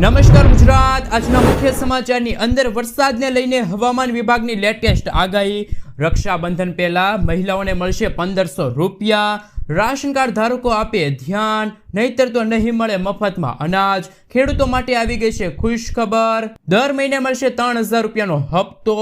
નમસ્કાર ગુજરાત. આજના મુખ્ય સમાચારની અંદર વરસાદને લઈને હવામાન વિભાગની લેટેસ્ટ આગાહી. રક્ષાબંધન પહેલા મહિલાઓને મળશે પંદરસો રૂપિયા. રાશન કાર્ડ ધારકો આપે ધ્યાન. નહીતર તો નહીં મળે મફતમાં અનાજ. ખેડૂતો માટે આવી ગઈ છે ખુશ ખબર દર મહિને મળશે ત્રણ હજાર રૂપિયાનો હપ્તો.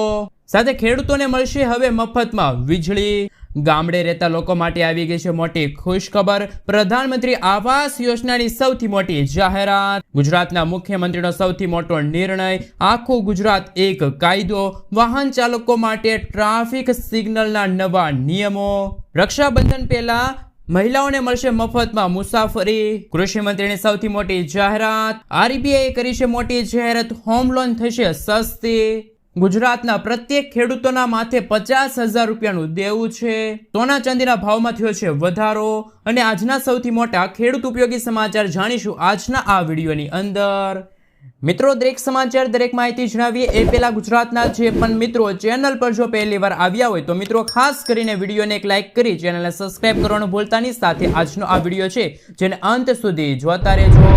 સાથે ખેડૂતોને મળશે હવે મફતમાં વીજળી. ગામડે રહેતા લોકો માટે આવી ગઈ છે મોટી ખુશખબર. પ્રધાનમંત્રી આવાસ યોજનાની સૌથી મોટી જાહેરાત. ગુજરાતના મુખ્યમંત્રીનો સૌથી મોટો નિર્ણય, આખું ગુજરાત એક કાયદો, વાહન ચાલકો માટે ટ્રાફિક સિગ્નલના નવા નિયમો. રક્ષાબંધન પહેલા મહિલાઓને મળશે મફતમાં મુસાફરી. કૃષિ મંત્રીની સૌથી મોટી જાહેરાત. આરબીઆઈએ કરી છે મોટી જાહેરાત. હોમ લોન થશે સસ્તી. ગુજરાતના પ્રત્યેક ખેડૂતોના માથે પચાસ હજાર રૂપિયાનું દેવું છે. સોના ચાંદીના ભાવમાં થયો છે વધારો અને આજના સૌથી મોટા ખેડૂત ઉપયોગી સમાચાર જાણીશું આજના આ વિડીયોની અંદર. મિત્રો, દરેક સમાચાર, દરેક માહિતી જણાવીએ એ પહેલાં ગુજરાતના જે પણ મિત્રો ચેનલ પર જો પહેલી વાર આવ્યા હોય તો મિત્રો, ખાસ કરીને વિડીયોને એક લાઇક કરી ચેનલને સબસ્ક્રાઇબ કરવાનું ભૂલતાની સાથે આજનો આ વીડિયો છે, જેને અંત સુધી જોતા રહેજો.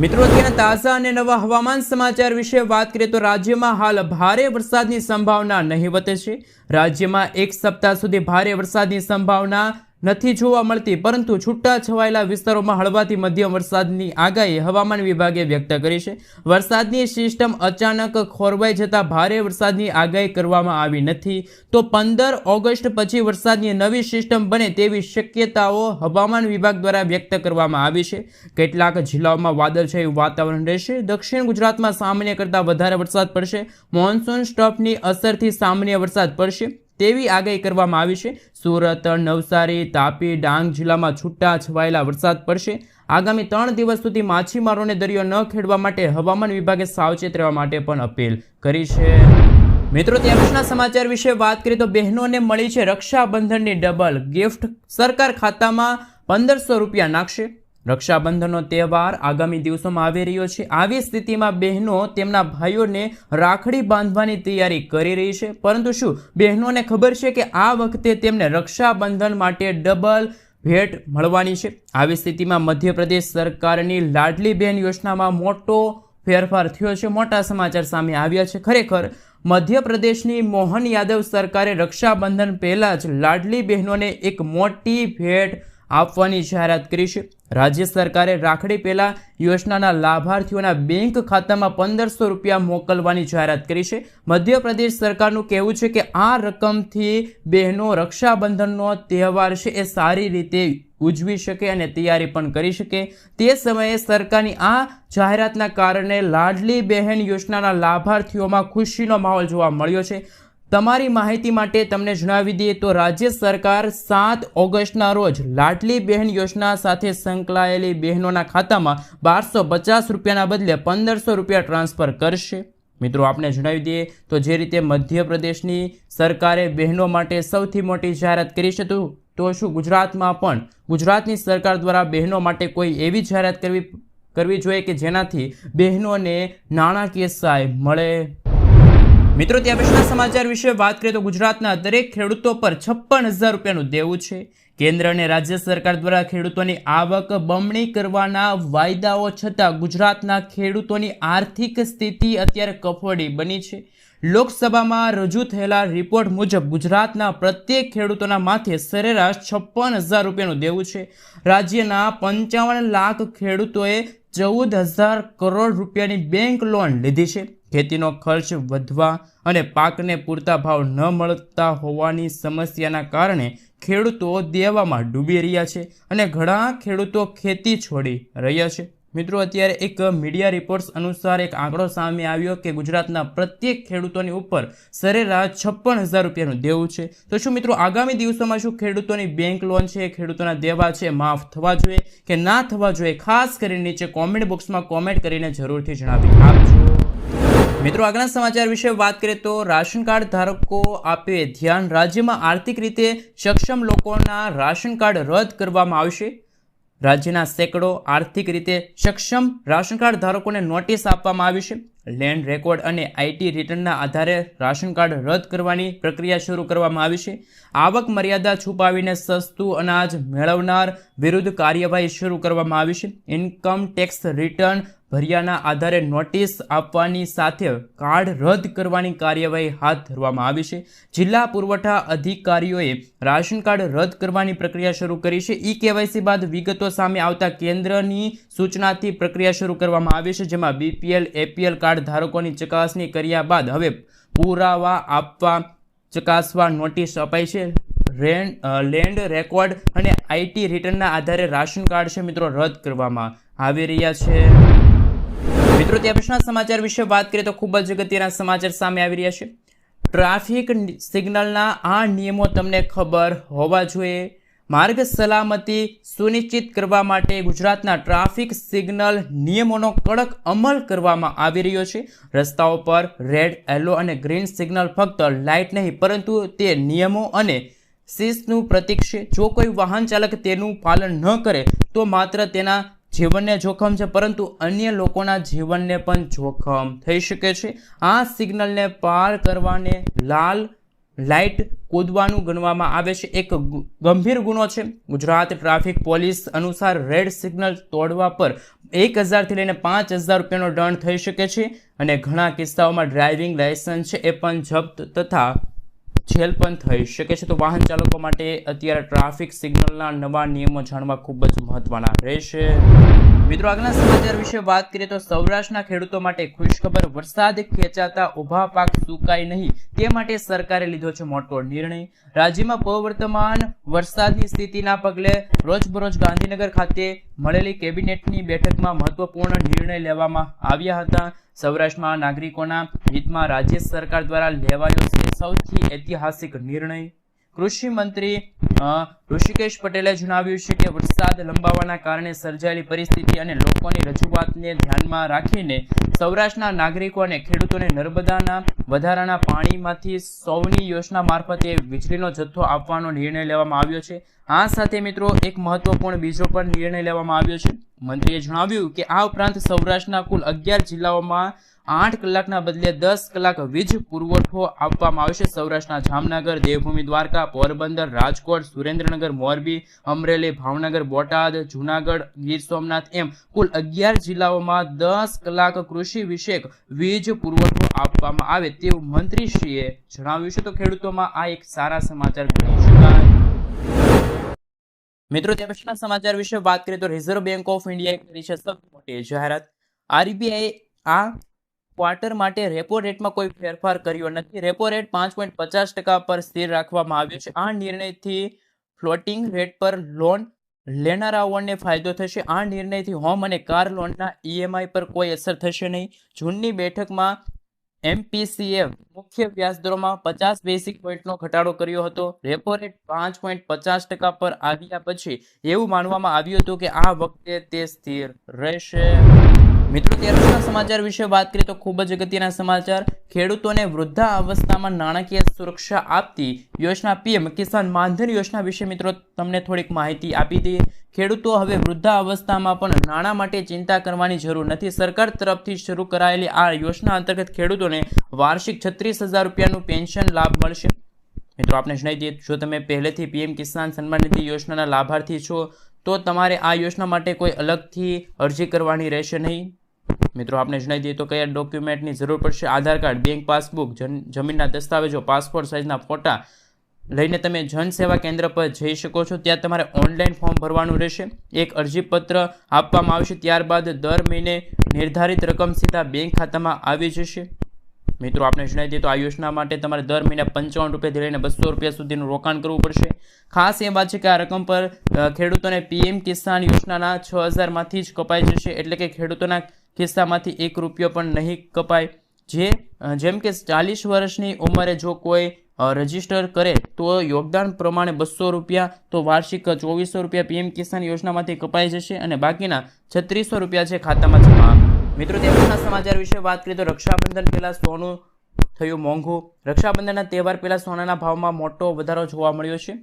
મિત્રો ત્યાં તાજા અને નવા હવામાન સમાચાર વિશે વાત કરીએ તો રાજ્યમાં હાલ ભારે વરસાદની સંભાવના નહીવત છે. રાજ્યમાં એક સપ્તાહ સુધી ભારે વરસાદની સંભાવના નથી જોવા મળતી, પરંતુ છૂટા છવાયેલા વિસ્તારોમાં હળવાથી મધ્યમ વરસાદની આગાહી હવામાન વિભાગે વ્યક્ત કરી છે. વરસાદની સિસ્ટમ અચાનક ખોરવાઈ જતા ભારે વરસાદની આગાહી કરવામાં આવી નથી. તો પંદર ઓગસ્ટ પછી વરસાદની નવી સિસ્ટમ બને તેવી શક્યતાઓ હવામાન વિભાગ દ્વારા વ્યક્ત કરવામાં આવી છે. કેટલાક જિલ્લાઓમાં વાદળછાયું વાતાવરણ રહેશે. દક્ષિણ ગુજરાતમાં સામાન્ય કરતાં વધારે વરસાદ પડશે. મોન્સૂન સ્ટોપની અસરથી સામાન્ય વરસાદ પડશે. તેવી આગાહી કરવામાં આવી છે. સુરત, નવસારી, તાપી, ડાંગ જિલ્લામાં છૂટા છવાયેલા વરસાદ પડશે. આગામી ત્રણ દિવસ સુધી માછીમારોને દરિયો ન ખેડવા માટે હવામાન વિભાગે સાવચેત રહેવા માટે પણ અપીલ કરી છે. મિત્રો ત્યાં સમાચાર વિશે વાત કરીએ તો બહેનોને મળી છે રક્ષાબંધનની ડબલ ગિફ્ટ. સરકાર ખાતામાં પંદરસો રૂપિયા નાખશે. રક્ષાબંધનનો તહેવાર આગામી દિવસોમાં આવી રહ્યો છે. આવી સ્થિતિમાં બહેનો તેમના ભાઈઓને રાખડી બાંધવાની તૈયારી કરી રહી છે. પરંતુ શું બહેનોને ખબર છે કે આ વખતે તેમને રક્ષાબંધન માટે ડબલ ભેટ મળવાની છે? આવી સ્થિતિમાં મધ્યપ્રદેશ સરકારની લાડલી બહેન યોજનામાં મોટો ફેરફાર થયો છે. મોટા સમાચાર સામે આવ્યા છે. ખરેખર, મધ્યપ્રદેશની મોહન યાદવ સરકારે રક્ષાબંધન પહેલાં જ લાડલી બહેનોને એક મોટી ભેટ આપવાની જાહેરાત કરી છે. રાજ્ય સરકારે રાખડી પહેલાં યોજનાના લાભાર્થીઓના બેંક ખાતામાં પંદરસો રૂપિયા મોકલવાની જાહેરાત કરી છે. મધ્યપ્રદેશ સરકારનું કહેવું છે કે આ રકમથી બહેનો રક્ષાબંધનનો તહેવાર છે એ સારી રીતે ઉજવી શકે અને તૈયારી પણ કરી શકે. તે સમયે સરકારની આ જાહેરાતના કારણે લાડલી બહેન યોજનાના લાભાર્થીઓમાં ખુશીનો માહોલ જોવા મળ્યો છે. તમારી માહિતી માટે તમને જણાવી દઈએ તો રાજ્ય સરકાર સાત ઓગસ્ટના રોજ લાડલી બહેન યોજના સાથે સંકળાયેલી બહેનોના ખાતામાં બારસો પચાસ રૂપિયાના બદલે પંદરસો રૂપિયા ટ્રાન્સફર કરશે. મિત્રો આપણે જણાવી દઈએ તો જે રીતે મધ્યપ્રદેશની સરકારે બહેનો માટે સૌથી મોટી જાહેરાત કરી છે તો તો શું ગુજરાતમાં પણ ગુજરાતની સરકાર દ્વારા બહેનો માટે કોઈ એવી જાહેરાત કરવી કરવી જોઈએ કે જેનાથી બહેનોને નાણાકીય સહાય મળે? મિત્રો, ત્યાં પછીના સમાચાર વિશે વાત કરીએ તો ગુજરાતના દરેક ખેડૂતો પર છપ્પન હજાર રૂપિયાનું દેવું છે. કેન્દ્ર અને રાજ્ય સરકાર દ્વારા ખેડૂતોની આવક બમણી કરવાના વાયદાઓ છતાં ગુજરાતના ખેડૂતોની આર્થિક સ્થિતિ અત્યારે કફોડી બની છે. લોકસભામાં રજૂ થયેલા રિપોર્ટ મુજબ ગુજરાતના પ્રત્યેક ખેડૂતોના માથે સરેરાશ છપ્પન હજાર રૂપિયાનું દેવું છે. રાજ્યના પંચાવન લાખ ખેડૂતોએ ચૌદ હજાર કરોડ રૂપિયાની બેંક લોન લીધી છે. ખેતીનો ખર્ચ વધવા અને પાકને પૂરતા ભાવ ન મળતા હોવાની સમસ્યાના કારણે ખેડૂતો દેવામાં ડૂબી રહ્યા છે અને ઘણા ખેડૂતો ખેતી છોડી રહ્યા છે. મિત્રો, અત્યારે એક મીડિયા રિપોર્ટ્સ અનુસાર એક આંકડો સામે આવ્યો કે ગુજરાતના પ્રત્યેક ખેડૂતોની ઉપર સરેરાશ છપ્પન હજાર રૂપિયાનું દેવું છે. તો શું મિત્રો, આગામી દિવસોમાં શું ખેડૂતોની બેંક લોન છે, ખેડૂતોના દેવા છે, માફ થવા જોઈએ કે ના થવા જોઈએ? ખાસ કરીને નીચે કોમેન્ટ બોક્સમાં કોમેન્ટ કરીને જરૂરથી જણાવી આપજો. મિત્રો, આગળના સમાચાર વિશે વાત કરીએ તો રાશન કાર્ડ ધારકો આપે ધ્યાન. રાજ્યમાં આર્થિક રીતે સક્ષમ લોકોના રાશન કાર્ડ રદ કરવામાં આવશે. રાજ્યના સેંકડો આર્થિક રીતે સક્ષમ રાશન કાર્ડ ધારકોને નોટિસ આપવામાં આવી છે. લેન્ડ રેકોર્ડ અને આઈટી રિટર્નના આધારે રાશન કાર્ડ રદ કરવાની પ્રક્રિયા શરૂ કરવામાં આવી છે. આવક મર્યાદા છુપાવીને સસ્તું અનાજ મેળવનાર વિરુદ્ધ કાર્યવાહી શરૂ કરવામાં આવી છે. ઇન્કમ ટેક્સ રિટર્ન ભર્યાના આધારે નોટિસ આપવાની સાથે કાર્ડ રદ કરવાની કાર્યવાહી હાથ ધરવામાં આવી છે. જિલ્લા પુરવઠા અધિકારીઓએ રાશન કાર્ડ રદ કરવાની પ્રક્રિયા શરૂ કરી છે. ઈ કેવાયસી બાદ વિગતો સામે આવતા કેન્દ્રની સૂચનાથી પ્રક્રિયા શરૂ કરવામાં આવી છે, જેમાં બીપીએલ, એપીએલ કાર્ડ ધારકોની ચકાસણી કર્યા બાદ હવે પુરાવા આપવા ચકાસવા નોટિસ અપાઈ છે. રેન લેન્ડ રેકોર્ડ અને આઈટી રિટર્નના આધારે રાશન કાર્ડ છે મિત્રો, રદ કરવામાં આવી રહ્યા છે. મિત્રો પછીના સમાચાર વિશે વાત કરીએ તો ખૂબ જ અગત્યના સમાચાર સામે આવી રહ્યા છે. ટ્રાફિક સિગ્નલના આ નિયમો તમને ખબર હોવા જોઈએ. માર્ગ સલામતી સુનિશ્ચિત કરવા માટે ગુજરાતના ટ્રાફિક સિગ્નલ નિયમોનો કડક અમલ કરવામાં આવી રહ્યો છે. રસ્તાઓ પર રેડ, યલો અને ગ્રીન સિગ્નલ ફક્ત લાઇટ નહીં, પરંતુ તે નિયમો અને શિસ્તનું પ્રતીક છે. જો કોઈ વાહન ચાલક તેનું પાલન ન કરે, તો માત્ર તેના જીવનને જોખમ છે, પરંતુ અન્ય લોકોના જીવનને પણ જોખમ થઈ શકે છે. આ સિગ્નલને પાર કરવાને લાલ લાઇટ કૂદવાનું ગણવામાં આવે છે. એક ગંભીર ગુનો છે. ગુજરાત ટ્રાફિક પોલીસ અનુસાર રેડ સિગ્નલ તોડવા પર એક હજારથી લઈને પાંચ હજાર રૂપિયાનો દંડ થઈ શકે છે અને ઘણા કિસ્સાઓમાં ડ્રાઇવિંગ લાયસન્સ છે, એ પણ જપ્ત તથા જેલ પણ થઈ શકે છે. તો વાહન ચાલકો માટે અત્યારે ટ્રાફિક સિગ્નલના નવા નિયમો જાણવા ખૂબ જ મહત્વના રહેશે. મિત્રો, આગળના સમાચાર વિશે વાત કરીએ તો સૌરાષ્ટ્રના ખેડૂતો માટે ખુશખબર વરસાદ ખેંચાતા ઊભા પાક સુકાય નહીં, તે માટે સરકારે લીધો છે મોટો નિર્ણય. રાજ્યમાં પ્રવર્તમાન વરસાદની સ્થિતિના પગલે રોજબરોજ ગાંધીનગર ખાતે મળેલી કેબિનેટની બેઠકમાં મહત્વપૂર્ણ નિર્ણય લેવામાં આવ્યા હતા. સૌરાષ્ટ્રમાં નાગરિકોના હિતમાં રાજ્ય સરકાર દ્વારા લેવાયો છે સૌથી ઐતિહાસિક નિર્ણય. કૃષિ મંત્રી ઋષિકેશ પટેલે જણાવ્યું છે કે વરસાદ લંબાવાના કારણે સર્જાયેલી પરિસ્થિતિ અને લોકોની રજૂઆતને ધ્યાનમાં રાખીને સૌરાષ્ટ્રના નાગરિકો અને ખેડૂતોને નર્મદાના વધારાના પાણીમાંથી સૌની યોજના મારફતે વીજળીનો જથ્થો આપવાનો નિર્ણય લેવામાં આવ્યો છે. આ સાથે મિત્રો, એક મહત્વપૂર્ણ બીજો પણ નિર્ણય લેવામાં આવ્યો છે. મંત્રીએ જણાવ્યું કે આ ઉપરાંત સૌરાષ્ટ્રના કુલ અગિયાર જિલ્લાઓમાં આઠ કલાકના બદલે દસ કલાક વીજ પુરવઠો આપવામાં આવશે. સૌરાષ્ટ્રના જામનગર, દેવભૂમિ, દ્વારકા, પોરબંદર, રાજકોટ, સુરેન્દ્રનગર, મોરબી, અમરેલી, ભાવનગર, બોટાદ, જુનાગઢ, ગીર સોમનાથ એમ કુલ અગિયાર જિલ્લાઓમાં દસ કલાક કૃષિ વિષયક વીજ પુરવઠો આપવામાં આવે તેવું મંત્રીશ્રીએ જણાવ્યું છે. તો ખેડૂતોમાં આ એક સારા સમાચાર ગણી શકાય મિત્રો પછીના સમાચાર વિશે વાત કરીએ તો રિઝર્વ બેંક ઓફ ઇન્ડિયાએ કરી છે સૌથી મોટી જાહેરાત આરબીઆઈ આ ક્વાર્ટર માટે રેપો રેટમાં કોઈ ફેરફાર કર્યો નથી. રેપો રેટ પાંચ પોઈન્ટ પચાસ ટકા પર સ્થિર રાખવામાં આવ્યો છે. આ નિર્ણયથી ફ્લોટિંગ રેટ પર લોન લેનારાઓને ફાયદો થશે. આ નિર્ણયથી હોમ અને કાર લોનના ઈએમઆઈ પર કોઈ અસર થશે નહીં. જૂનની બેઠકમાં એમપીસીએ મુખ્ય વ્યાજદરોમાં પચાસ બેસિક પોઈન્ટનો ઘટાડો કર્યો હતો. રેપો રેટ પાંચ પોઈન્ટ પચાસ ટકા પર આવ્યા પછી એવું માનવામાં આવ્યું હતું કે આ વખતે તે સ્થિર રહેશે. મિત્રો ત્યારબાદના સમાચાર વિશે વાત કરીએ તો ખૂબ જ અગત્યના સમાચાર. ખેડૂતોને વૃદ્ધા અવસ્થામાં નાણાકીય સુરક્ષા આપતી યોજના પીએમ કિસાન માનધન યોજના વિશે મિત્રો તમને થોડીક માહિતી આપી દઈએ. ખેડૂતો હવે વૃદ્ધા અવસ્થામાં પણ નાણાં માટે ચિંતા કરવાની જરૂર નથી. સરકાર તરફથી શરૂ કરાયેલી આ યોજના અંતર્ગત ખેડૂતોને વાર્ષિક છત્રીસ હજાર રૂપિયાનું પેન્શન લાભ મળશે. મિત્રો આપણે જણાવી દઈએ, જો તમે પહેલેથી પીએમ કિસાન સન્માન નિધિ યોજનાના લાભાર્થી છો, તો તમારે આ યોજના માટે કોઈ અલગથી અરજી કરવાની રહેશે નહીં. મિત્રો આપણે જણાવી દઈએ તો કયા ડોક્યુમેન્ટની જરૂર પડશે? આધાર કાર્ડ બેંક પાસબુક જમીનના દસ્તાવેજો પાસપોર્ટ સાઇઝના ફોટા લઈને તમે જન સેવા કેન્દ્ર પર જઈ શકો છો. ત્યાં તમારે ઓનલાઈન ફોર્મ ભરવાનું રહેશે. એક અરજીપત્ર આપવામાં આવશે. ત્યારબાદ દર મહિને નિર્ધારિત રકમ સીધા બેંક ખાતામાં આવી જશે. મિત્રો આપણે જણાવી દઈએ તો આ યોજના માટે તમારે દર મહિને પંચાવન રૂપિયાથી લઈને બસો રૂપિયા સુધીનું રોકાણ કરવું પડશે. ખાસ એ વાત છે કે આ રકમ પર ખેડૂતોને પીએમ કિસાન યોજનાના છ હજારમાંથી જ કપાઈ જશે. એટલે કે ખેડૂતોના ખિસ્સામાંથી એક રૂપિયો પણ નહીં કપાય. જે જેમ કે ચાલીસ વર્ષની ઉંમરે જો કોઈ રજિસ્ટર કરે તો યોગદાન પ્રમાણે બસો રૂપિયા, તો વાર્ષિક ચોવીસો રૂપિયા પીએમ કિસાન યોજનામાંથી કપાઈ જશે અને બાકીના છત્રીસો રૂપિયા છે ખાતામાં જમા. મિત્રો ત્યારના સમાચાર વિશે વાત કરીએ તો રક્ષાબંધન પહેલાં સોનું થયું મોંઘું. રક્ષાબંધનના તહેવાર પહેલાં સોનાના ભાવમાં મોટો વધારો જોવા મળ્યો છે.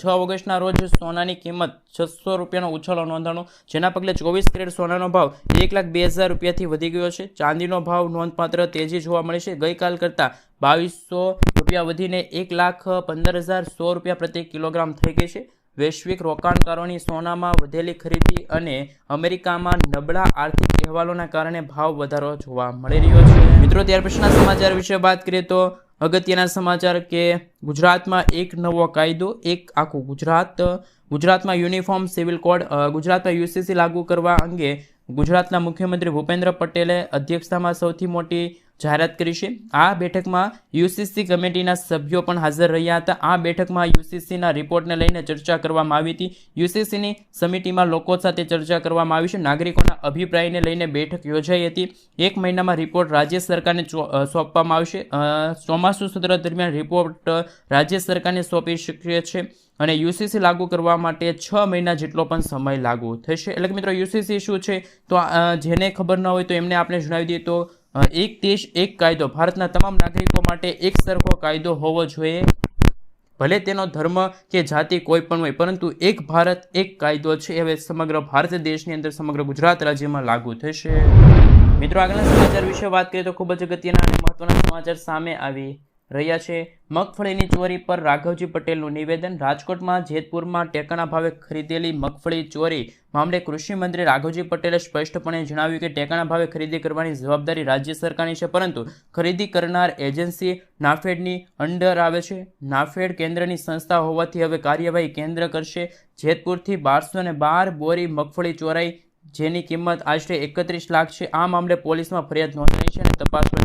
છ ઓગસ્ટના રોજ સોનાની કિંમત છસો રૂપિયાનો ઉછાળો નોંધાણો, જેના પગલે ચોવીસ કેરેટ સોનાનો ભાવ એક લાખ બે હજાર રૂપિયાથી વધી ગયો છે. ચાંદીનો ભાવ નોંધપાત્ર તેજી જોવા મળે છે. ગઈકાલ કરતાં બાવીસો રૂપિયા વધીને એક લાખ પંદર હજાર સો રૂપિયા પ્રતિ કિલોગ્રામ થઈ ગઈ છે. વૈશ્વિક રોકાણકારોની સોનામાં વધેલી ખરીદી અને અમેરિકામાં નબળા આર્થિક અહેવાલોના કારણે ભાવ વધારો જોવા મળી રહ્યો છે. મિત્રો, ત્યાર પછીના સમાચાર વિશે વાત કરીએ તો અગત્યના સમાચાર કે ગુજરાતમાં એક નવો કાયદો, એક આખું ગુજરાત. ગુજરાતમાં યુનિફોર્મ સિવિલ કોડ ગુજરાતમાં યુસીસી લાગુ કરવા અંગે ગુજરાતના મુખ્યમંત્રી ભૂપેન્દ્ર પટેલે અધ્યક્ષતામાં સૌથી મોટી જાહેરાત કરી છે. આ બેઠકમાં યુસીસી કમિટીના સભ્યો પણ હાજર રહ્યા હતા. આ બેઠકમાં યુસીસીના રિપોર્ટને લઈને ચર્ચા કરવામાં આવી હતી. યુસીસીની સમિતિમાં લોકો સાથે ચર્ચા કરવામાં આવી છે. નાગરિકોના અભિપ્રાયને લઈને બેઠક યોજાઈ હતી. એક મહિનામાં રિપોર્ટ રાજ્ય સરકારને સોંપવામાં આવશે. ચોમાસુ સત્ર દરમિયાન રિપોર્ટ રાજ્ય સરકારને સોંપી શકીએ છે અને યુસીસી લાગુ કરવા માટે છ મહિના જેટલો પણ સમય લાગુ થશે. એટલે કે મિત્રો, યુસીસી શું છે? તો જેને ખબર ન હોય તો એમને આપણે જણાવી દઈએ. તો એક દેશ, એક કાયદો. ભારતના તમામ નાગરિકો માટે એક સરખો કાયદો હોવો જોઈએ. ભલે તેનો ધર્મ કે જાતિ કોઈ પણ હોય, પરંતુ એક ભારત, એક કાયદો છે. હવે સમગ્ર ભારત દેશની અંદર, સમગ્ર ગુજરાત રાજ્યમાં લાગુ થશે. મિત્રો, આગળના સમાચાર વિશે વાત કરીએ તો ખૂબ જ અગત્યના અને મહત્વના સમાચાર સામે આવી. રહ્યા છે. મગફળીની ચોરી પર રાઘવજી પટેલનું નિવેદન રાજકોટમાં જેતપુરમાં ટેકાના ભાવે ખરીદેલી મગફળી ચોરી મામલે કૃષિમંત્રી રાઘવજી પટેલે સ્પષ્ટપણે જણાવ્યું કે ટેકાના ભાવે ખરીદી કરવાની જવાબદારી રાજ્ય સરકારની છે, પરંતુ ખરીદી કરનાર એજન્સી નાફેડની અંડર આવે છે. નાફેડ કેન્દ્રની સંસ્થા હોવાથી હવે કાર્યવાહી કેન્દ્ર કરશે. જેતપુરથી બારસો બાર બોરી મગફળી ચોરાઈ, જેની કિંમત આશરે એકત્રીસ લાખ છે. આ મામલે પોલીસમાં ફરિયાદ નોંધાઈ છે અને તપાસ